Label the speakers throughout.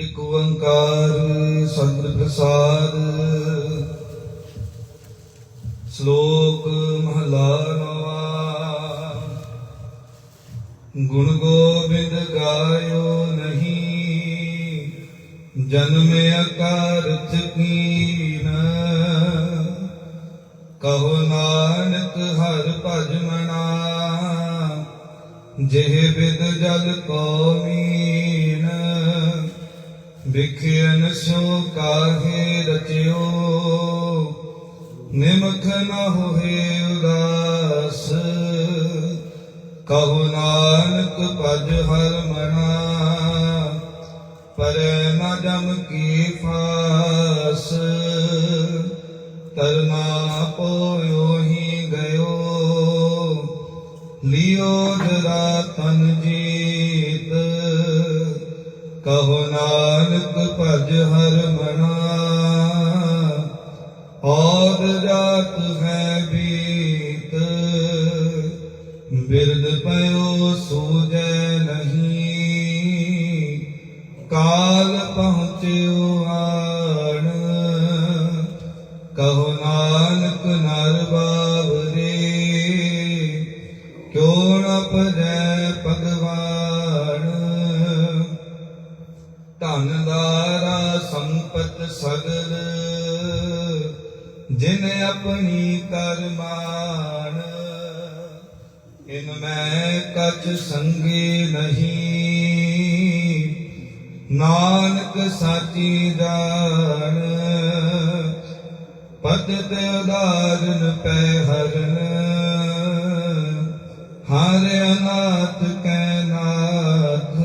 Speaker 1: ਇਕ ਓੰਕਾਰ ਸਤਿ ਪ੍ਰਸਾਦ। ਸ਼ਲੋਕ ਮਹਲਾ ਨਵਾ। ਗੁਣ ਗੋਬਿੰਦ ਗਾਇਓ ਨਹੀਂ, ਜਨਮ ਅਕਾਰਥ ਕੀਨ ਕਹੋ ਨਾਨਕ ਹਰ ਭਜ ਮਨਾ, ਜਿਹ ਬਿਦ ਜਲ ਕੋ ਮੀਨ ਵਿਖਿਆਨ ਸੋ ਕਾਹੇ ਰਚਿਓ, ਨਿਮਖ ਨ ਹੋਏ ਉਦਾਸ। ਕਹੋ ਨਾਨਕ ਭਜ ਹਰ ਮਨਾ, ਪਰ ਨ ਜਮ ਕੀ ਫਾਸ। ਤਰਨਾ ਪੋਇਓ ਹੀ ਗਇਓ, ਲਿਓ ਕਹੋ ਨਾਨਕ ਭਜ ਹਰ ਮਨਾ। ਜਾਣ। ਪਤਿਤ ਉਦਾਰਨ ਪੈ ਹਰਨ। ਹਰ ਅਨਾਥ ਕੈ ਨਾਥ।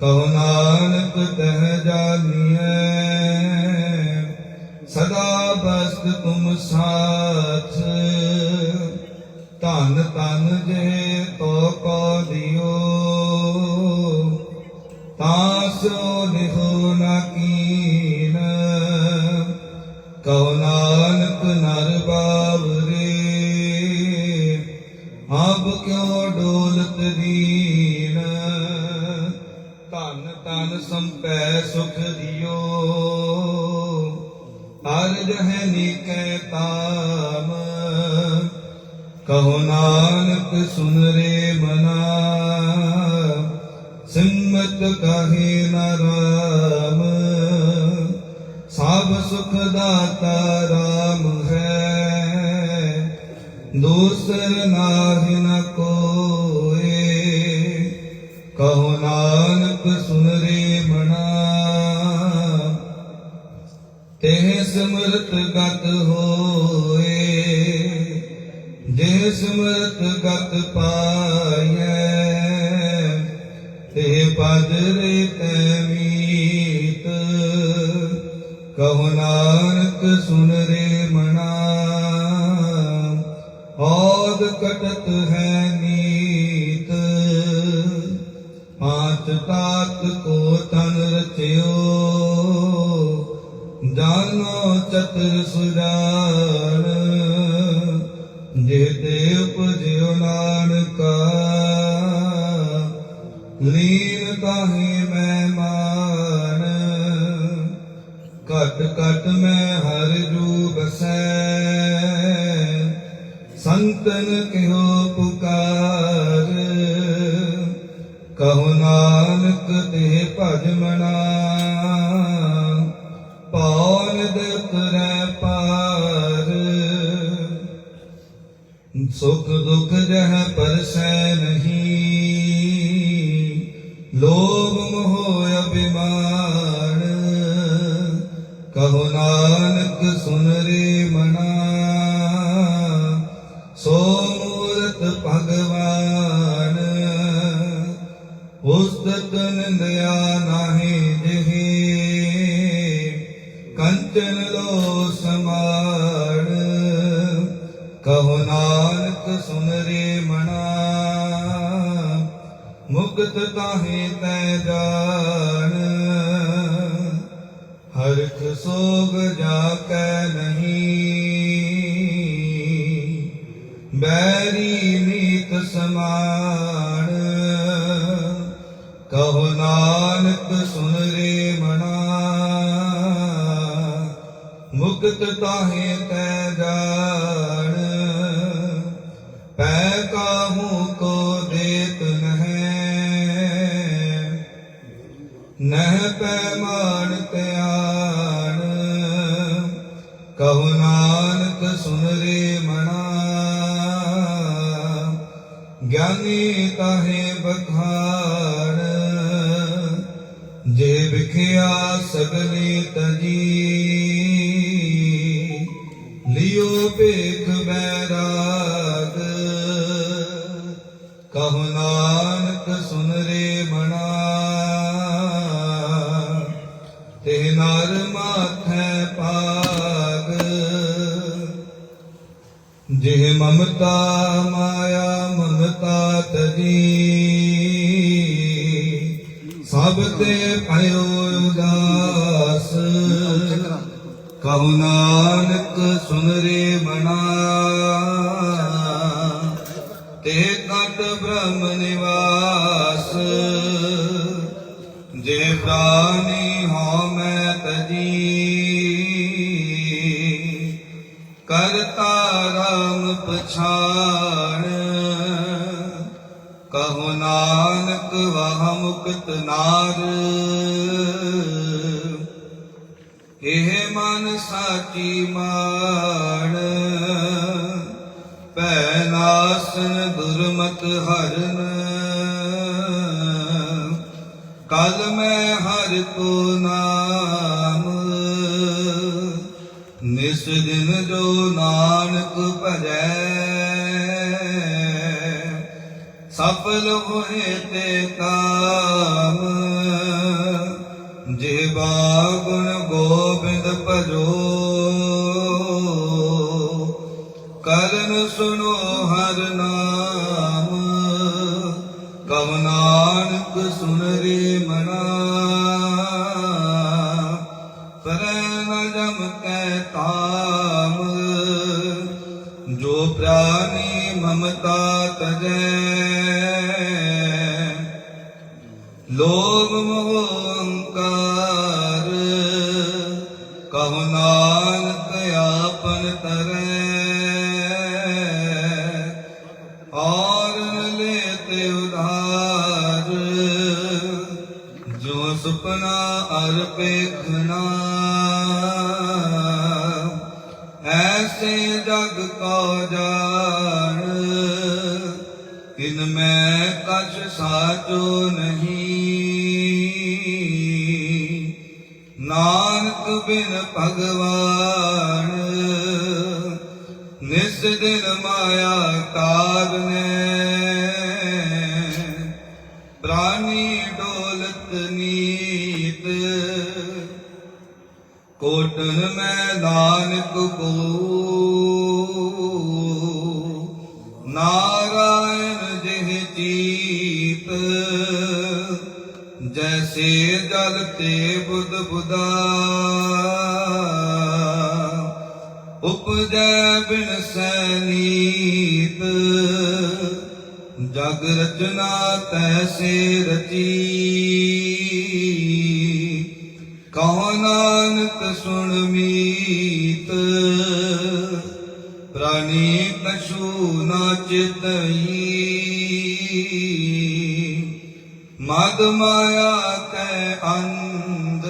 Speaker 1: ਕਹੋ ਨਾਨਕ ਤਹ ਜਾਨੀਐ। ਸਦਾ ਬਸਤ ਤੁਮ ਸਾਥ। ਧਨ ਤਨ ਜੇ ਤੋ ਕੋ ਸੰਪੈ ਸੁਖ ਦਿਓ ਹਰ ਜਹ ਨੀਕੈ ਤਾਮ ਕਹੋ ਨਾਨਕ ਸੁਨ ਰੇ ਮਨਾ। ਸਿਮਤ ਕਹੇ ਨ ਰਾਮ। ਸਭ ਸੁਖ ਦਾਤਾ ਰਾਮ ਹੈ। ਦੂਸਰ ਨਾਹਿ ਸਮਰਤ ਗਤ ਹੋਏ, ਜੇ ਸਮਰਤ ਗਤ ਪਾਇਐ ਤੇ ਪਦ ਰੇ ਤੈ ਮੀਤ। ਕਹੋ ਨਾਨਕ, ਸੁਨ ਰੇ ਮਨਾ ਔਦ ਕਟਤ ਹੈ ਨੀਤ ਪਾਂਚ ਤਾਤ ਕੋ ਤਨ ਰਚਿਓ ਚਤੁਰ ਸੁਜਾਨ, ਜੇ ਤੇ ਉਪਜਿਓ ਨਾਨਕਾ, ਲੀਨ ਕਾਹੇ ਮੈਂ ਮਾਨ। ਘਟ ਘਟ ਮੈਂ ਹਰ ਜੂ ਬਸੈ ਪੁਸਤਕ ਨਿੰਦਿਆ ਨਾਹੀ ਜਿਹੀ ਕੰਚਨ ਲੋ ਸਮਾਨ ਕਹੋ ਨਾਨਕ ਸੁਨਰੇ ਮਨਾ ਮੁਕਤ ਤਾਹੇ ਤੈ ਜਾਣ ਹਰਖ ਸੋਗ ਜਾ ਕੈ ਨਹੀਂ ਬੈਰੀ ਨੀਤ ਸਮਾਨ ਕਹੋ ਨਾਨਕ ਸੁਨ ਰੇ ਮਨਾ ਮੁਕਤ ਤਾਹੇ ਤੈ ਜਾਣ। ਪੈ ਕਾਹੂ ਕੋ ਦੇਤ ਨਹਿ। ਨਹਿ ਪੈਮਾਨ ਧਿਆਨ। ਕਹੋ ਨਾਨਕ ਸੁਨ ਰੇ ਮਨਾ ਗਿਆਨੀ ਤਾਹੇ ਬਖਾ ਵਿਖਿਆ ਸਗਲੇ ਤਜੀ ਲਿਓ ਭੇਖ ਬੈਰਾਗ। ਕਹੋ ਨਾਨਕ ਸੁਨ ਰੇ ਮਨਾ। ਤੇ ਨਰ ਮਾਥੈ ਪਾਗ ਜਿਹ ਮਮਤਾ ਮਾਇਆ ਮਮਤਾ ਤਜੀ ਸਭ ਤੇ ਭਇਓ ਉਦਾਸ ਕਹੋ ਨਾਨਕ ਸੁਨ ਰੇ ਮਨਾ ਤੇ ਕਟ ਬ੍ਰਹਮ ਨਿਵਾਸ। ਜੇ ਪ੍ਰਾਨੀ ਹੋ ਮੈਂ ਤਜੀ। ਕਰਤਾ ਰਾਮ ਪਛਾਣ। ਨਾਨਕ ਵਾਹ ਮੁਕਤ ਨਾਰ। ਇਹ ਮਨ ਸਾਚੀ ਮਾਣ। ਭੈ ਨਾਸਨ ਦੁਰਮਤ ਹਰਨ। ਕਲ ਮੈਂ ਹਰ ਕੋ ਨਾਮ। ਨਿਸ ਦਿਨ ਜੋ ਨਾਨਕ ਭਜੈ। ਸਫਲ ਹੋਏ ਤੇ ਕਾਮ, ਜੇ ਬਾਗੁਣ ਗੋਬਿੰਦ ਭਜੋ। ਕਰਨ ਸੁਨੋ ਹਰ ਨਾਮ ਕਵ ਨਾਨਕ ਸੁਨ ਰੇ ਮਨਾ। ਕਰੈ ਨ ਜਮ ਕੈ ਤਾਮ, ਜੋ ਪ੍ਰਾਨੀ ਮਮਤਾ ਤਜੈ। ਲੋਭ ਮੋਹ ਅਹੰਕਾਰ ਕਹੋ ਨਾਨਕ ਆਪਨ ਤਰੈ। ਔਰ ਨ ਲੇਤੇ ਉਧਾਰ, ਜੋ ਸੁਪਨਾ ਅਰ ਪੇਖਣਾ ਐਸੇ ਜਗ ਕੋ ਜਾਣ ਇਨ ਮੈਂ ਕਛ ਸਾਚੋ ਨਹੀਂ। ਬਿਨ ਭਗਵਾਨ। ਨਿਸ ਦਿਨ ਮਾਇਆ ਕਾਰਨੇ ਪ੍ਰਾਨੀ ਡੋਲਤ ਨੀਤ। ਕੋਟਨ ਮੈਂ ਨਾਨਕ ਕੋ। ਨਾਰਾਇਣ ਜੈਸੇ ਜਲ ਤੇ ਬੁੱਧ ਬੁਦਾ। ਉਪਜੈ ਬਿਨ ਸੈਨੀਤ। ਜਗ ਰਚਨਾ ਤੈਸੇ ਰਚੀ। ਕਹੋ ਨਾਨਕ ਸੁਣ ਮੀਤ। ਪ੍ਰਾਨੀ ਕਛੂ ਨਾ ਚਿਤਈ। ਮਦ ਮਾਇਆ ਕੈ ਅੰਧ।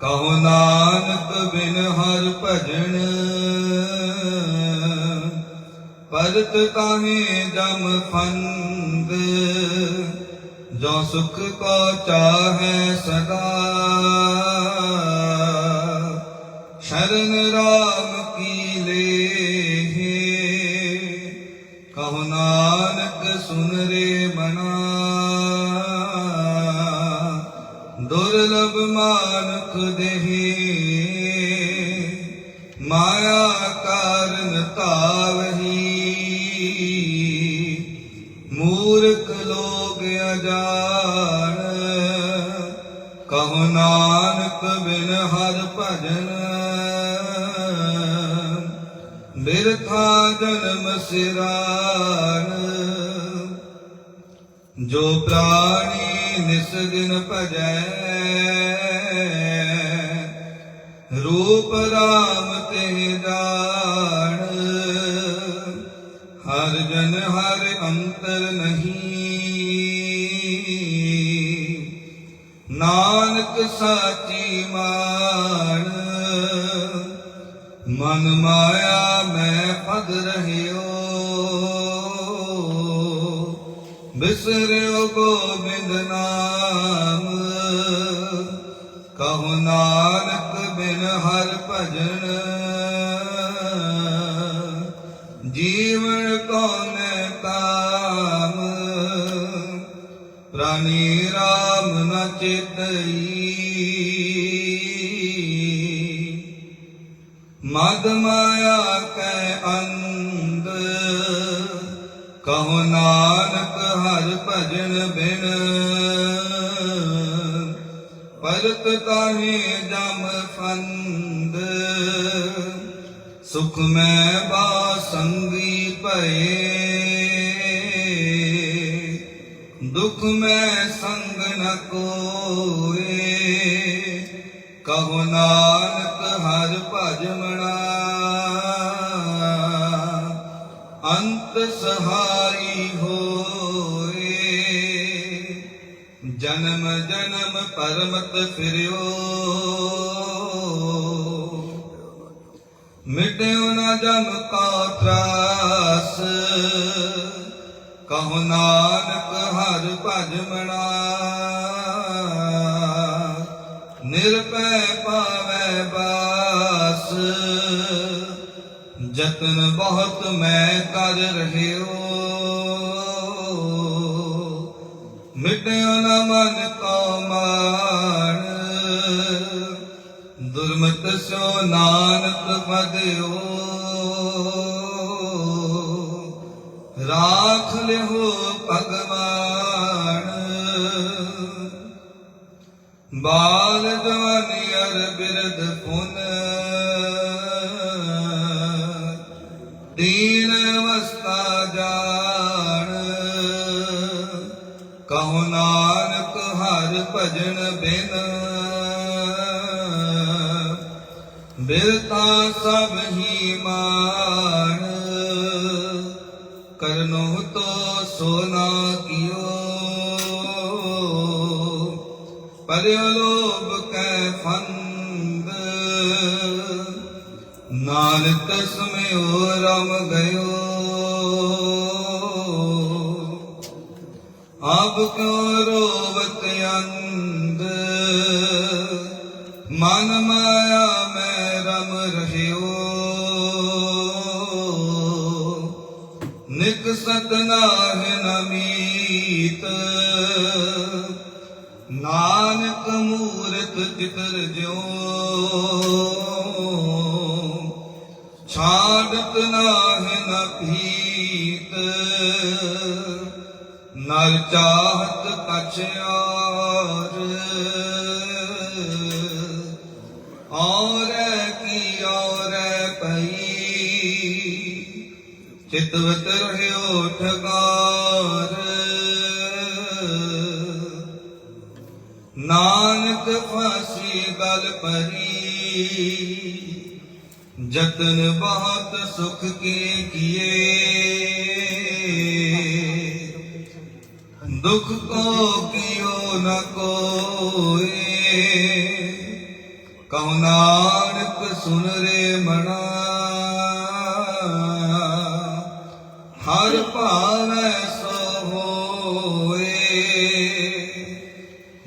Speaker 1: ਕਹੋ ਨਾਨਕ ਬਿਨ ਹਰ ਭਜਨ। ਪਰਤ ਤਾਹੇ ਜਮ ਫੰਦ। ਜੋ ਸੁਖ ਕੋ ਚਾਹੈ ਸਦਾ। ਸ਼ਰਨ ਰਾਮ ਕੀ ਲੇਹੇ। ਕਹੋ ਨਾਨਕ ਸੁਨ ਰੇ ਮਾਨੁਖ ਦੇਹੀ। ਮਾਇਆ ਕਾਰਨ ਤਾਵਹੀ ਮੂਰਖ ਲੋਗ ਅਜਾਣ। ਕਹੋ ਨਾਨਕ ਬਿਨ ਹਰ ਭਜਨ। ਬਿਰਥਾ ਜਨਮ ਸਿਰਾਨ ਜੋ ਪ੍ਰਾਣੀ ਨਿਸ ਦਿਨ ਭਜੈ। ਰੂਪ ਰਾਮ ਤੇ ਜਾਣ ਹਰ ਜਨ ਹਰ ਅੰਤਰ ਨਹੀਂ। ਨਾਨਕ ਸਾਚੀ ਮਾਨ ਮਨ ਮਾਇਆ ਮੈਂ ਪਦ ਰਹਿਓ। ਬਿਸਰਿਓ ਗੋਬਿੰਦ ਨਾਮ। ਕਹੋ ਨਾਨਕ ਬਿਨ ਹਰ ਭਜਨ। ਜੀਵਨ ਕੋਨੇ ਕਾਮ? ਪ੍ਰਾਨੀ ਰਾਮ ਨ ਚੇਤਈ। ਮਦ ਮਾਇਆ ਕੈ ਅੰਧ। ਕਹੋ ਨਾਨਕ ਹਰ ਭਜਨ ਬਿਨ। ਪਰਤ ਤਾਹੇ ਜਮ ਫੰਦ। ਸੁਖ ਮੈਂ ਬਾ ਸੰਗੀ ਭਏ। ਦੁਖ ਮੈਂ ਸੰਗ ਨ ਕੋਏ। ਕਹੋ ਨਾਨਕ ਹਰ ਭਜਮਣਾ ਅੰਤ ਸਹਾਈ ਹੋ ਜਨਮ ਜਨਮ ਪਰਮਤ ਫਿਰਿਓ। ਮਿਟਿਓ ਨਾ ਜਮ ਕਾ ਤਰਾਸ। ਕਹੋ ਨਾਨਕ ਹਰ ਭਜ ਮਣਾ ਨਿਰਪੈ ਪਾਵੈ ਬਾਸ। ਜਤਨ ਬਹੁਤ ਮੈਂ ਕਰ ਰਹਿਓ। ਮਿਟਿਓ ਨਾ ਮਨ ਕੋ ਮਾਨ ਦੁਰਮਤ ਸੋ ਨਾਨਕ ਪਦਿਓ ਰਾਖ ਲਿਓ ਭਗਵਾਨ। ਬਾਲ ਭਜਨ ਬਿਨ। ਬਿਰਤਾ ਸਭ ਹੀ ਮਾਨ ਕਰਨੋ ਤੋ ਸੋਨਾ ਕਿਓ। ਪਰਿਓ ਲੋਭ ਕੈ ਫੰਦ। ਨਾਨਕ ਸਮਿਓ ਰਮ ਗਇਓ। ਆਪ ਕਿਉ ਰੋਵਤ ਅੰਧ? ਮਨ ਮਾਇਆ ਮੈਂ ਰਮ ਰਹਿਓ। ਨਿਕ ਸਤਨਾਹ ਨਮੀਤ ਨਾਨਕ ਮੂਰਤ ਚਿਤਰ ਜਿਉ। ਛਾੜਤ ਨਾਹ ਨ ਭੀਤ। ਨਰ ਚਾਹਤ ਕਛ ਚਿਤਵਤ ਰਹਿਓ ਠਕਾਰ ਨਾਨਕ ਫਾਸੀ ਗਲ ਪਰੀ ਜਤਨ ਬਹੁਤ ਸੁਖ ਕੇ ਕੀਏ। ਦੁਖ ਕੋ ਕਿਓ ਨ ਕੋਏ, ਕਉ ਨਾਨਕ ਸੁਨ ਰੇ ਮਨਾ। ਹਰ ਭਾਵੈ ਸੋ ਹੋਏ।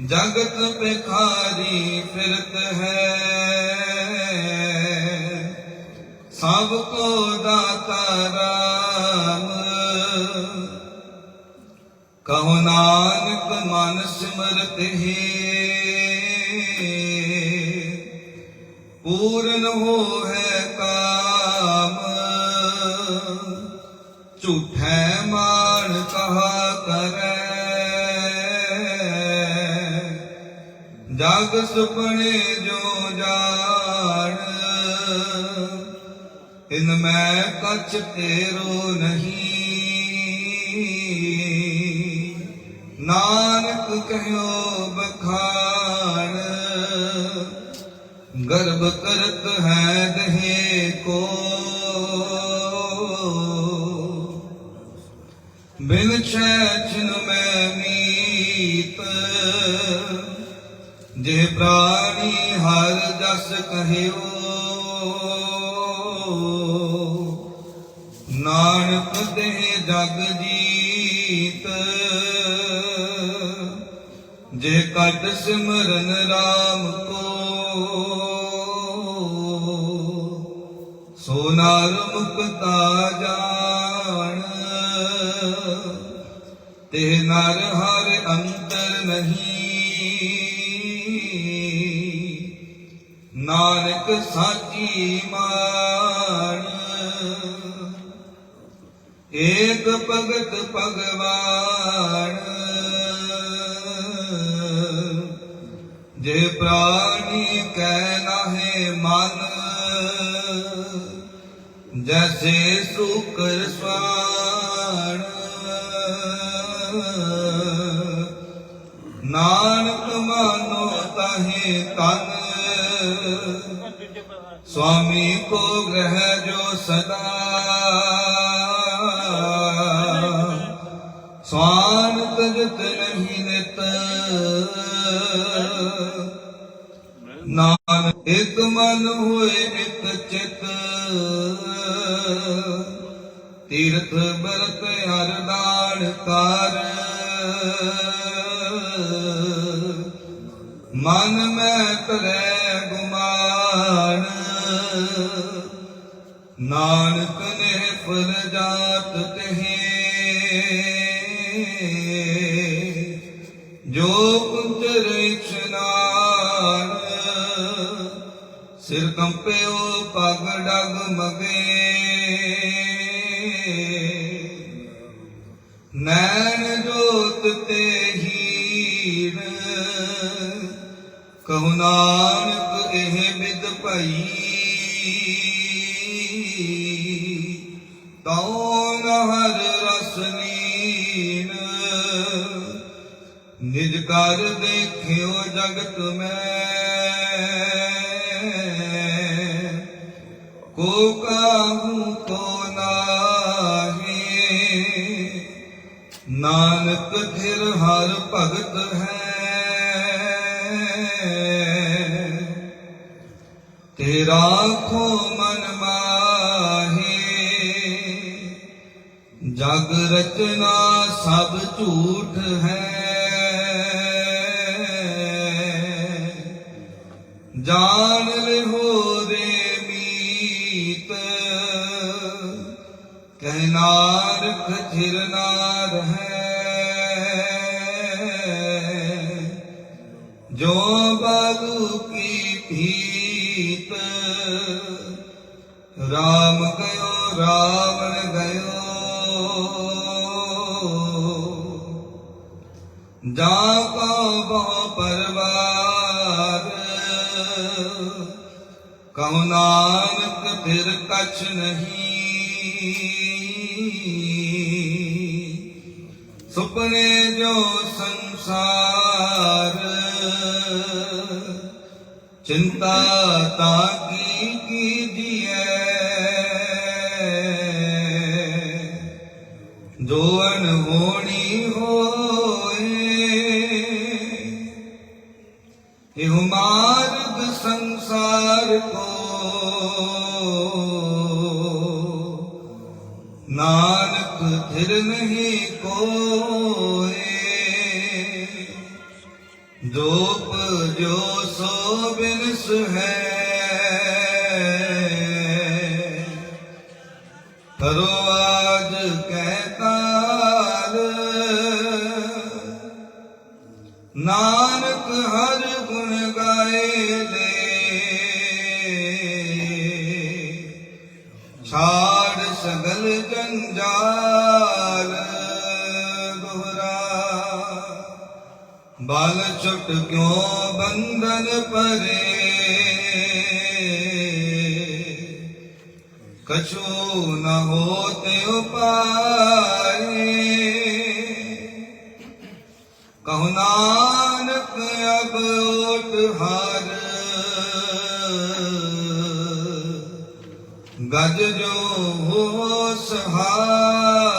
Speaker 1: ਜਗਤ ਪਿਖਾਰੀ ਫਿਰਤ ਹੈ। ਸਭ ਕੋ ਦਾਤਾ ਰਾਮ। ਕਹੋ ਨਾਨਕ ਮਨ ਸਿਮਰਤ ਹੈ। ਪੂਰਨ ਹੋ ਹੈ ਝੂਠੈ ਮਾਨ ਕਹਾ ਕਰੈ। ਜਗ ਸੁਪਨੇ ਜੋ ਜਾਣ, ਇਨ ਮੈਂ ਕਛ ਤੇਰੋ ਨਹੀਂ। ਨਾਨਕ ਕਹਿਓ ਬਖਾਨ, ਗਰਭ ਕਰਤ ਹੈ ਦਹੇ ਕੋ। ਬਿਨ ਮੈਂ ਮੀਤ। ਜੇ ਪ੍ਰਾਣੀ ਹਰ ਜਸ ਕਹਿਓ, ਨਾਨਕ ਦੇ ਜਗ ਜੀਤ। ਜੇ ਕਟ ਸਿਮਰਨ RAM ਕੋ, ਸੋ ਨਰ ਮੁਕਤਾ ਜਾ ਤੇ ਨਰ ਹਰ ਅੰਤਰ ਨਹੀਂ। ਨਾਨਕ ਸਾਚੀ ਮਾਨ, ਏਕ ਭਗਤ ਭਗਵਾਨ, ਜੇ ਪ੍ਰਾਣੀ ਕੈ ਨਾਹੇ ਮਨ, ਜੈਸੇ ਸੁਕਰ ਸਵਾਣ ਤਨ स्वामी को ग्रह जो सदा स्वान तजत नहीं नित नान एक मन हुए एक चित तीर्थ बरत हर दान कार ਮਨ ਮੈਂ ਤਰੇ ਗੁਮਾਨ। ਨਾਨਕ ਨੇ ਫਲ ਜਾਤ ਜੋ ਕੁੰਚਰ ਇਛਨਾਨ ਸਿਰ ਕੰਪਿਓ ਪਗ ਡਗ ਮਗੇ। ਨੈਣ ਜੋਤ ਤੇ ਹੀਰ ਕਹു ਨਾਨਕ, ਇਹ ਵਿਦ ਭਈ। ਤਉ ਨਹਰ ਰਸਨੀਨ ਨਿਜ ਕਰ ਦੇਖਿਓ ਜਗਤ ਮੈਂ। ਕੋ ਕਾਹੂ ਕੋ ਨਾਹੀ। ਨਾਨਕ ਫਿਰ ਹਰ ਭਗਤ ਹੈ। ਤੇਰਾ ਖੋ ਮਨ ਮਾਹੀ, ਜਗ ਰਚਨਾ ਸਭ ਝੂਠ ਹੈ। ਜਾਣ ਲਿਹੋ ਰੇ ਮੀਤ ਕਹਿਨਾਰ ਖਿਰਨਾਰ ਹੈ। ਜੋ ਰਾਮ ਗਇਓ ਰਾਵਣ ਗਇਓ ਜਾ ਕੋ ਬਹੁ ਪਰਵਾਰ ਕਹੋ ਨਾਨਕ ਫਿਰ ਕਛ ਨਹੀਂ ਸੁਪਨੇ ਜੋ ਸੰਸਾਰ ਚਿੰਤਾ ਤਾਂ ਕੀ ਕੀਜੀਐ ਬਲ ਛੁਟ ਕਿਉ ਬੰਧਨ ਪਰੇ? ਕਛੂ ਨ ਹੋਤੇ ਉਪਾਏ ਕਹੋ ਨਾਨਕ ਅਬ ਓਟ ਹਰ। ਗਜ ਜੋ ਹੋ ਸਹਾਏ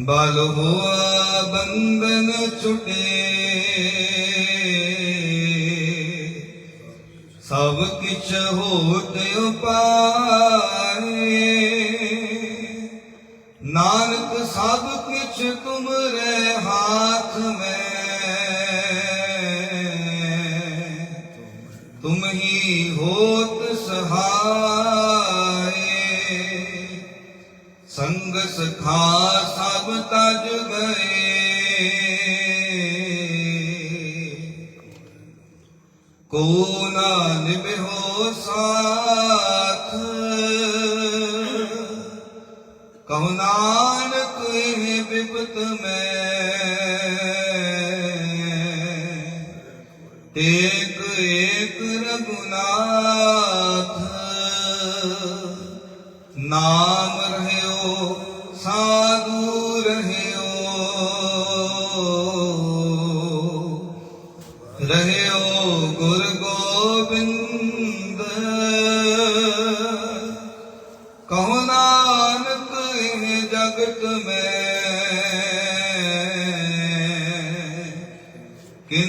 Speaker 1: ਬਲ ਹੋਆ ਬੰਧਨ ਛੁਟੇ। ਸਭ ਕਿਛ ਹੋਤ ਉਪਾਏ। ਨਾਨਕ ਸਭ ਕਿਛ ਤੁਮਰੇ ਹਾਥ ਮੈਂ। ਤੁਮ ਹੀ ਹੋਤ ਸਹਾਏ ਸੰਗ ਸਖਾ ਸਭ ਤਜ ਗਏ। ਕੋ ਨਾ ਨਿਭੋ ਸਾਥ ਕਹੋ ਨਾਨਕ ਇਹ ਬਿਪਤ ਮੈਂ।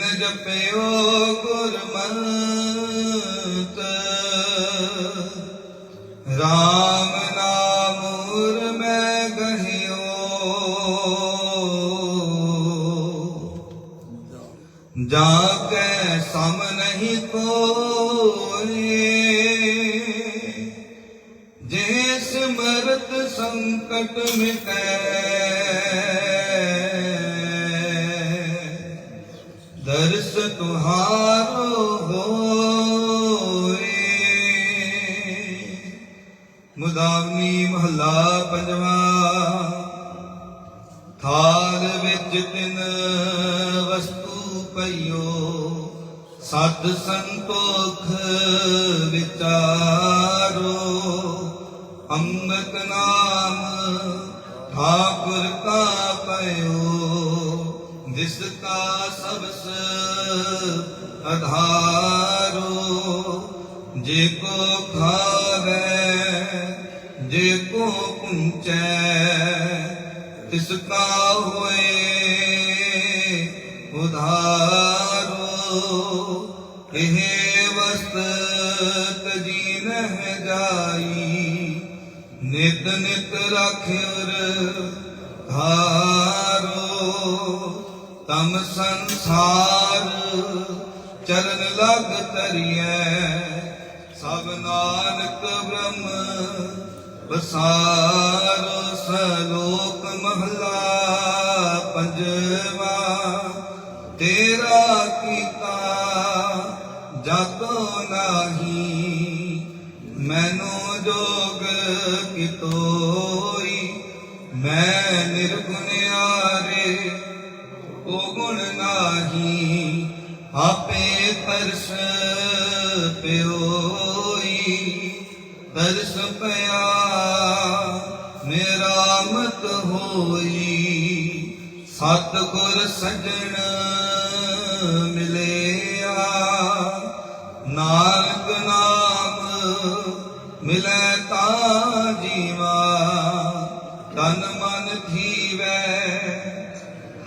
Speaker 1: ਕਿਨ ਜਪਿਓ ਗੁਰਮਤਿ ਰਾਮ ਨਾਮ ਉਰ ਮੈਂ ਗਹਿਓ ਜਾ ਕੇ ਸਮ ਨਹੀਂ ਕੋਏ ਜੇ ਸਿਮਰਤ ਸੰਕਟ ਮਿਟੈ ਮੁਦਾਵਨੀ ਮਹੱਲਾ ਪੰਜਵਾ। ਥਾਲ ਵਿੱਚ ਤਿਨ ਵਸਤੂ ਪਈਓ, ਸਤ ਸੰਤੋਖ ਵਿਚਾਰੋ। ਅੰਮ੍ਰਿਤ ਨਾਮ ਠਾਕੁਰ ਕਾ ਪਇਓ, ਜਿਸ ਕਾ ਸਬਸ ਅਧਾਰੋ। ਜੇ ਕੋ ਖਾਵੇ ਜੇ ਕੋ ਪੁੰਚੈ ਤਿਸ ਕਾ ਹੋਏ ਉਧਾਰੋ, ਇਹ ਵਸਤ ਤਜੀ ਨਹਿ ਜਾਈ, ਨਿਤ ਨਿਤ ਰਾਖਿਰ ਧਾਰੋ, ਤਮ ਸੰਸਾਰ ਚਰਨ ਲਗ ਤਰੀਐ ਸਭ ਨਾਨਕ ਬ੍ਰਹਮ ਬਸਾਰ ਸਲੋਕ ਮਹਲਾ ਪੰਜਵਾ ਤੇਰਾ ਕੀਤਾ ਜਾਤੋ ਨਾਹੀ ਮੈਨੂੰ ਜੋਗ ਕਿਤੋਈ ਮੈਂ ਨਿਰਗੁਣਿਆਰੇ ਕੋ ਗੁਣ ਨਾਹੀ ਆਪੇ ਪਰਸ਼ ਪਿਓ ਤਰਸ ਪਿਆ ਮੇਰਾ ਮਤ ਹੋਈ ਸਤ ਗੁਰ ਸਜਣ ਮਿਲਿਆ ਨਾਨਕ ਨਾਮ ਮਿਲੈ ਤਾ ਜੀਵਾ ਤਨ ਮਨ ਥੀਵੈ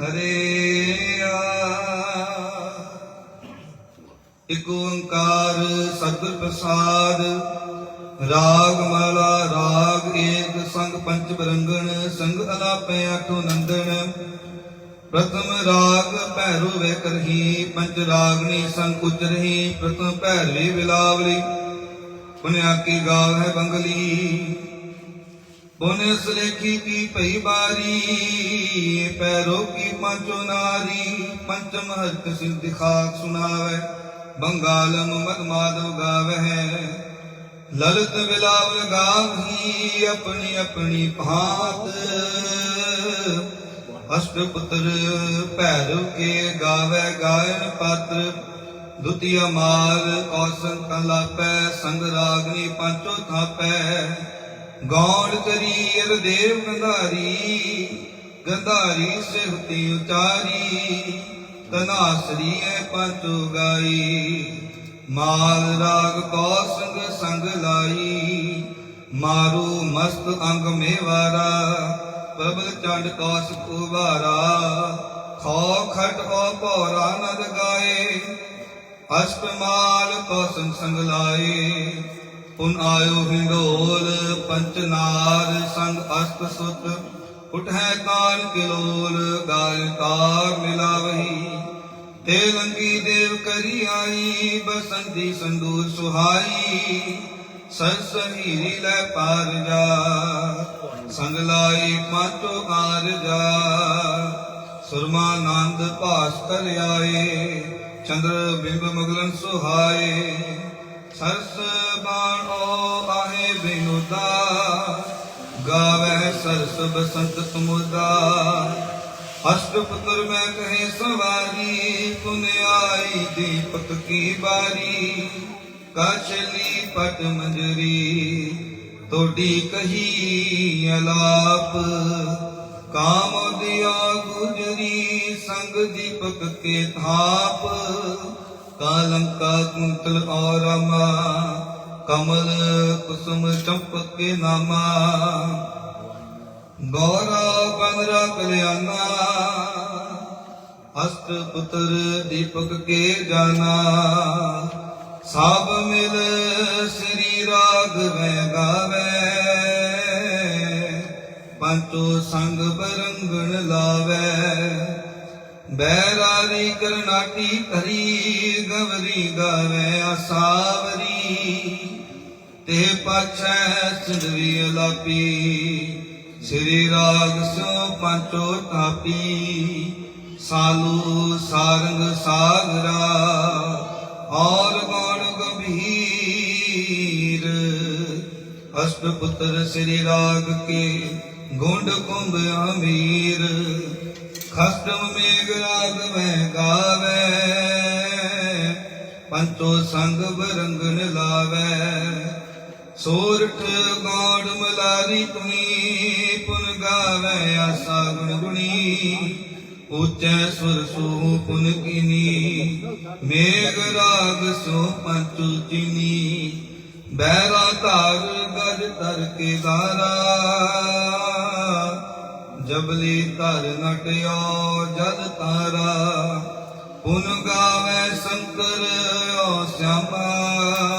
Speaker 1: ਹਰੇਆ ਇਕ ਓੰਕਾਰ ਸਤਿ ਪ੍ਰਸਾਦ ਰਾਗ ਮਾਲਾ, ਰਾਗ ਏਕ, ਸੰਗ ਪੰਚ ਬਰੰਗਣ, ਸੰਗ ਅਲਾਪੈ ਆਠੋ ਨੰਦਨ। ਪ੍ਰਥਮ ਰਾਗ ਭੈਰੋ ਵੇ ਕਰਹੀ ਪੰਚ ਰਾਗਨੀ ਸੰਗ ਉਚਰਹੀ, ਪ੍ਰਥਮ ਭੈਰਵੀ ਵਿਲਾਵਲੀ। ਪੁਨਿਆ ਕੀ ਗਾਵ ਹੈ ਬੰਗਲੀ, ਪੁਨ ਸਲੇਖੀ ਕੀ ਭਈ ਬਾਰੀ ਪੈਰੋ ਕੀ ਪੰਚੋ ਨਾਰੀ, ਪੰਚਮ ਹਰਕ ਸਿੱਧ ਖਾਕ ਸੁਨਾਵੇ ਬੰਗਾਲਮ ਮਦ ਮਾਧਵ ਗਾਵਹਿ ਲਲਿਤ ਵਿਲਾਵ ਗਾਵਹੀ ਆਪਣੀ ਆਪਣੀ ਭਾਂਤ। ਅਸ਼ਟ ਪੁੱਤਰ ਭੈਰਵ ਕੇ ਗਾਵੇ ਗਾਇਨ ਪਾਤਰ। ਦੁਤੀਆ ਮਾਲ ਕੌਸਨ ਕਲਾਪੈ ਸੰਗ ਰਾਗਨੀ ਪੰਚੋ ਥਾਪੈ। ਗੌਣ ਕਰੀ ਅਰ ਦੇਵ ਗੰਧਾਰੀ ਗੰਧਾਰੀ ਸਿਹਤੀ ਉਚਾਰੀ। ਤਨਾਸਰੀ ਐ ਪੰਚੁ ਗਾਈ। ਮਾਲ ਰਾਗ ਕੋ ਸੰਗ ਸੰਗ ਲਾਈ, ਮਾਰੂ ਮਸਤ ਅੰਗ ਮੇਵਾਰਾ, ਪ੍ਰਬਲ ਚੰਡ ਕੌਸ ਉਵਾਰਾ ਖੋ ਖਟ ਓ ਭੋਰਾ ਨਦ ਗਾਏ ਅਸ਼ਟਮਾਲ ਕੋ ਸੰਗ ਸੰਗ ਲਾਏ। ਪੁਨ ਆਇਓ ਹਿੰਡੋਲ ਪੰਚਨਾਰ ਸੰਗ ਅਸ਼ਟ ਸੁਤ ਉਠੈ ਕਾਨ ਕਿਲੋਲ, ਗਾਇ ਤਾਰ ਮਿਲਾਵਹੀ। ਤੇ ਲੰਗੀ ਦੇਵ ਕਰੀ ਆਈ, ਬਸੰਤੀ ਸੰਦੂਰ ਸੁਹਾਈ ਸਰਸ ਹੀਰੀ ਲੈ ਪਾਰ ਜਾ। ਸੰਗ ਲਾਈ ਪਾਚੋ ਕਾਰ ਜਾ। ਸੁਰਮਾਨੰਦ ਭਾਸ ਕਰ ਆਏ, ਚੰਦਰ ਬਿੰਬ ਮਗਲਨ ਸੁਹਾਏ। ਸਰਸ ਬਾਣ ਓ ਆਹੇ ਬਿਨੁਦਾ ਗਾਵੇ ਸਰਸ ਬਸੰਤ ਤੁਮਦਾ। ਅਸ਼ਟ ਪੁੱਤਰ ਮੈਂ ਕਹੇ, ਸਵਾਰੀ ਤੁਨ ਆਈ ਦੀਪਕ ਕੀ ਬਾਰੀ? ਕਾਚਲੀ ਪਟ ਮੰਜਰੀ ਤੋਡੀ ਕਹੀ ਅਲਾਪ। ਕਾਮ ਦਿਆ ਗੁਜਰੀ ਸੰਗ ਦੀਪਕ ਕੇ ਥਾਪ। ਕਾਲੰਕਾ ਕੁੰਤਲ ਔਰਮਾ ਕਮਲ ਕੁਸੁਮ ਚੰਪਕ ਕੇ ਨਾਮਾ। ਗੌਰਵ ਬੰਦਰਾ ਕਲਿਆਣਾ, ਅਸ਼ਟ ਪੁੱਤਰ ਦੀਪਕ ਕੇ ਜਾਨਾ ਸਭ ਮਿਲ ਸ੍ਰੀ ਰਾਗ ਮੈਂ ਗਾਵੇ, ਪੰਚੋ ਸੰਗ ਬਰੰਗਣ ਲਾਵੇ। ਬੈਰਾਰੀ ਕਰਨਾਟੀ ਧਰੀ, ਗਵਰੀ ਗਾਵੇ ਆਸਾਵਰੀ, ਤੇ ਪਾਛੈ ਸਿੰਧਵੀ ਅਲਾਪੀ। ਸ੍ਰੀ ਰਾਗ ਸੋ ਪੰਚੋ ਤਾਪੀ, ਸਾਲੂ ਸਾਰੰਗ ਸਾਗਰਾ, ਔਰ ਗੌਣ ਗੰਭੀਰ। ਅਸ਼ਟ ਪੁੱਤਰ ਸ੍ਰੀ ਰਾਗ ਕੇ ਗੁੰਡ ਕੁੰਭ ਅਮੀਰ ਖਸਮ ਮੇਘ ਰਾਗ ਮੈਂ ਗਾਵੇ, ਪੰਚੋ ਸੰਗ ਬਰੰਗਨ ਲਾਵੇ। ਸੋਰਠ ਗੌੜ ਮਲਾਰੀ ਤੁਨੀ ਪੁਨ ਗਾਵੇ ਆਸਾ ਗੁਣ ਗੁਣੀ। ਉੱਚੈ ਸੁਰ ਸੋ ਪੁਨ ਕੀਨੀ, ਮੇਘ ਰਾਗ ਸੋ ਪੰਚੁ ਚੀਨੀ। ਬੈਰਾ ਧਾਰ ਗਜ ਤਰ ਕੇ ਗਾਰਾ, ਜਬਲੀ ਧਰ ਨਟਿਓ ਜਦ ਤਾਰਾ ਪੁਨ ਗਾਵੇ ਸ਼ੰਕਰ ਓ ਸਿਆਮਾ।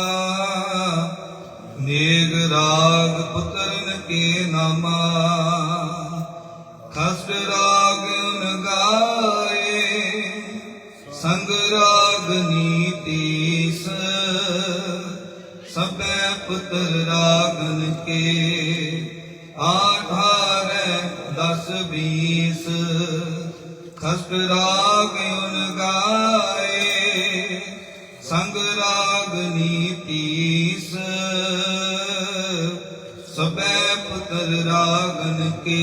Speaker 1: ਮੇਘ ਰਾਗ ਪੁੱਤਰਨ ਕੇ ਨਾਮਾ, ਖਸਟ ਰਾਗ ਉਨ ਗਾਏ, ਸੰਗ ਰਾਗ ਨੀਤੀਸ, ਸਭੈ ਪੁੱਤਰ ਰਾਗਨ ਕੇ ਆਠਾਰੇ ਦਸ ਬੀਸ, ਖਸਟ ਰਾਗ ਉਨ ਗਾਏ, ਸੰਗ ਰਾਗ ਰਾਗਨ ਕੇ।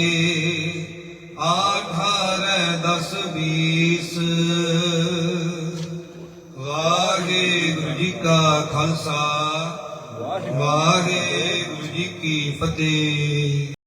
Speaker 1: ਆਠਾਰੇ ਦਸ ਬੀਸ। ਵਾਹਿਗੁਰੂ ਜੀ ਕਾ ਖਾਲਸਾ। ਵਾਹਿਗੁਰੂ ਜੀ ਕੀ ਫਤਿਹ।